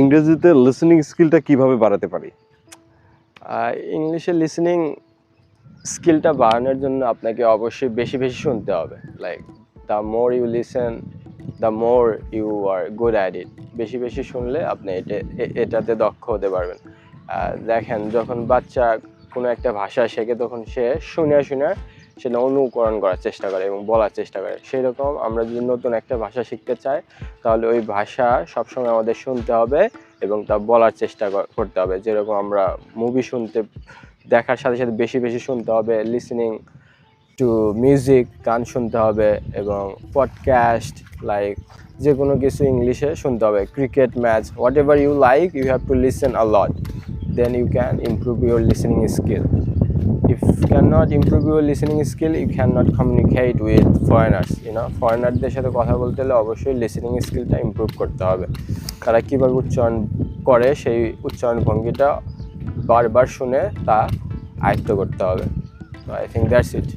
ইংরেজিতে লিসেনিং স্কিলটা কীভাবে বাড়াতে পারি? ইংলিশে লিসনিং স্কিলটা বাড়ানোর জন্য আপনাকে অবশ্যই বেশি বেশি শুনতে হবে। Like the more you listen the more you are good at it বেশি বেশি শুনলে আপনি এটা এটাতে দক্ষ হতে পারবেন। দেখেন, যখন বাচ্চা কোনো একটা ভাষা শেখে, তখন সে শুনে শুনে সেটা অনুকরণ করার চেষ্টা করে এবং বলার চেষ্টা করে। সেই রকম আমরা যদি নতুন একটা ভাষা শিখতে চাই, তাহলে ওই ভাষা সবসময় আমাদের শুনতে হবে এবং তা বলার চেষ্টা করতে হবে। যেরকম আমরা মুভি শুনতে, দেখার সাথে সাথে বেশি বেশি শুনতে হবে লিসেনিং টু মিউজিক গান শুনতে হবে এবং পডকাস্ট লাইক যে কোনো কিছু ইংলিশে শুনতে হবে। Cricket match whatever you like you have to listen a lot then you can improve your listening skill if cannot improve your listening skill, you cannot communicate with foreigners, you know. ফরেনারদের সাথে কথা বলতে হলে অবশ্যই listening স্কিলটা improve করতে হবে। তারা কীভাবে উচ্চারণ করে, সেই উচ্চারণ ভঙ্গিটা বারবার শুনে তা আয়ত্ত করতে হবে। I think that's it